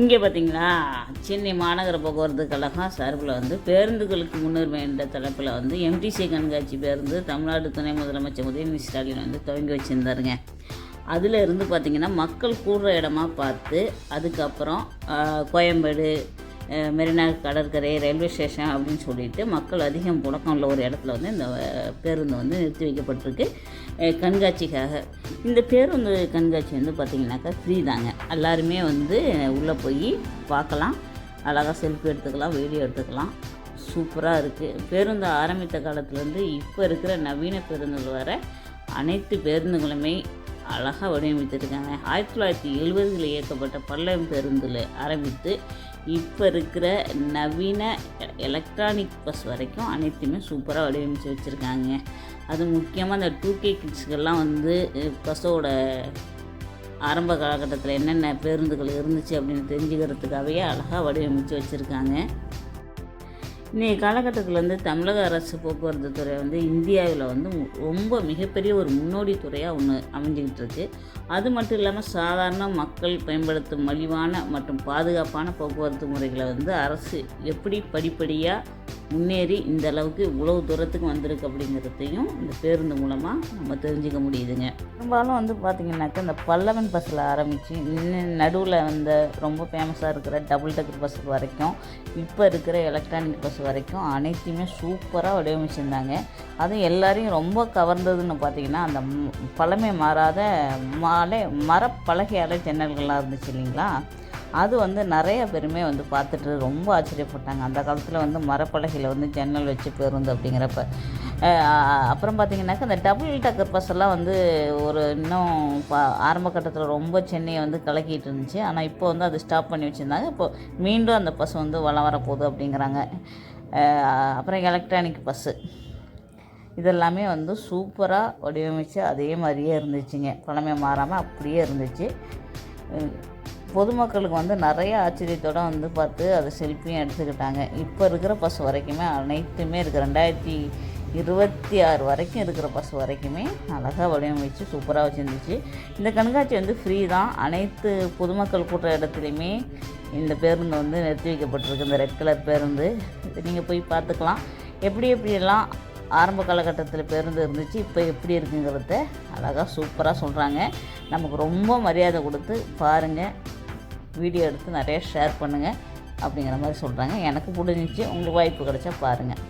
இங்கே பார்த்தீங்களா சென்னை மாநகர போக்குவரத்து கழகம் சார்பில் வந்து பேருந்துகளுக்கு முன்னுரிமை என்ற தலைப்பில் வந்து எம்டிசி கண்காட்சி பேருந்து தமிழ்நாடு துணை முதலமைச்சர் உதயநிதி ஸ்டாலின் வந்து துவங்கி வச்சுருந்தாருங்க. அதில் இருந்து பார்த்திங்கன்னா மக்கள் கூடுற இடமா பார்த்து அதுக்கப்புறம் கோயம்பேடு மெரினா கடற்கரை ரயில்வே ஸ்டேஷன் அப்படின்னு சொல்லிட்டு மக்கள் அதிகம் புழக்கம் உள்ள ஒரு இடத்துல வந்து இந்த பேருந்து வந்து நிறுத்தி வைக்கப்பட்டிருக்கு. கண்காட்சிக்காக. இந்த பேருந்து கண்காட்சி வந்து பார்த்திங்கனாக்கா ஃப்ரீ தாங்க. எல்லாருமே வந்து உள்ளே போய் பார்க்கலாம் அழகாக செல்ஃபி எடுத்துக்கலாம் வீடியோ எடுத்துக்கலாம். சூப்பராக இருக்குது பேருந்து ஆரம்பித்த காலத்துலேருந்து இப்போ இருக்கிற நவீன பேருந்துகள் வர அனைத்து பேருந்துகளுமே அழகாக வடிவமைத்திருக்காங்க. ஆயிரத்தி தொள்ளாயிரத்தி எழுபதுகளில் இயக்கப்பட்ட பல்லவன் பேருந்தில் ஆரம்பித்து இப்போ இருக்கிற நவீன எலக்ட்ரானிக் பஸ் வரைக்கும் அனைத்துமே சூப்பராக வடிவமைச்சு வச்சுருக்காங்க. அது முக்கியமாக அந்த டூ கே கிட்ஸ்கெல்லாம் வந்து பஸ்ஸோட ஆரம்ப காலகட்டத்தில் என்னென்ன பேருந்துகள் இருந்துச்சு அப்படின்னு தெரிஞ்சுக்கிறதுக்காகவே அழகாக வடிவமைச்சு வச்சுருக்காங்க. இன்றைய காலகட்டத்தில் வந்து தமிழக அரசு போக்குவரத்து துறை வந்து இந்தியாவில் வந்து ரொம்ப மிகப்பெரிய ஒரு முன்னோடி துறையாக ஒன்று அமைஞ்சிக்கிட்டு இருக்கு. அது மட்டும் இல்லாமல் சாதாரண மக்கள் பயன்படுத்தும் மலிவான மற்றும் பாதுகாப்பான போக்குவரத்து முறைகளை வந்து அரசு எப்படி படிப்படியாக முன்னேறி இந்த அளவுக்கு இவ்வளவு தூரத்துக்கு வந்திருக்கு அப்படிங்கிறதையும் இந்த பேருந்து மூலமாக நம்ம தெரிஞ்சுக்க முடியுதுங்க. பெரும்பாலும் வந்து பார்த்திங்கனாக்கா இந்த பல்லவன் பஸ்ஸில் ஆரம்பித்து இன்னும் நடுவில் வந்த ரொம்ப ஃபேமஸாக இருக்கிற டபுள் டெக்கர் பஸ் வரைக்கும் இப்போ இருக்கிற எலக்ட்ரானிக் பஸ் வரைக்கும் அனைத்தையுமே சூப்பராக வடிவமைச்சிருந்தாங்க. அதுவும் எல்லாரையும் ரொம்ப கவர்ந்ததுன்னு பார்த்திங்கன்னா அந்த பழமை மாறாத மாலை மரப்பலகையால் ஜன்னல்கள்லாம் இருந்துச்சு இல்லைங்களா? அது வந்து நிறைய பேருமே வந்து பார்த்துட்டு ரொம்ப ஆச்சரியப்பட்டாங்க. அந்த காலத்தில் வந்து மரப்பலகையில் வந்து ஜன்னல் வச்சு பேருந்து அப்படிங்கிறப்ப. அப்புறம் பார்த்தீங்கன்னாக்கா இந்த டபுள் டக்கர் பஸ் எல்லாம் வந்து ஒரு இன்னும் ஆரம்ப கட்டத்தில் ரொம்ப சென்னையை வந்து கலக்கிட்டு இருந்துச்சு. ஆனால் இப்போ வந்து அது ஸ்டாப் பண்ணி வச்சுருந்தாங்க. இப்போ மீண்டும் அந்த பஸ் வந்து வளம் வரப்போகுது அப்படிங்கிறாங்க. அப்புறம் எலக்ட்ரானிக் பஸ்ஸு இதெல்லாமே வந்து சூப்பராக வடிவமைச்சு அதே மாதிரியே இருந்துச்சுங்க. பழமை மாறாமல் அப்படியே இருந்துச்சு. பொதுமக்களுக்கு வந்து நிறைய ஆச்சரியத்தோட வந்து பார்த்து அதை செல்ஃபியும் எடுத்துக்கிட்டாங்க. இப்போ இருக்கிற பஸ் வரைக்குமே அனைத்துமே இருக்குது ரெண்டாயிரத்தி இருபத்தி ஆறு வரைக்கும் இருக்கிற பஸ் வரைக்குமே அழகாக வடிவமைச்சு சூப்பராக வச்சுருந்துச்சு. இந்த கண்காட்சி வந்து ஃப்ரீ தான். அனைத்து பொதுமக்கள் கூட்டுற இடத்துலையுமே இந்த பேருந்து வந்து நிறுத்தி வைக்கப்பட்டிருக்கு. இந்த ரெட் கலர் பேருந்து. நீங்கள் போய் பார்த்துக்கலாம். எப்படி எப்படியெல்லாம் ஆரம்ப காலகட்டத்தில் பேருந்து இருந்துச்சு இப்போ எப்படி இருக்குங்கிறத அழகாக சூப்பராக சொல்கிறாங்க நமக்கு ரொம்ப மரியாதை கொடுத்து பாருங்கள் வீடியோ எடுத்து நிறைய ஷேர் பண்ணுங்கள் அப்படிங்கிற மாதிரி சொல்கிறாங்க எனக்கு பிடிச்சிச்சு உங்களுக்கு வாய்ப்பு கிடைச்சா பாருங்கள்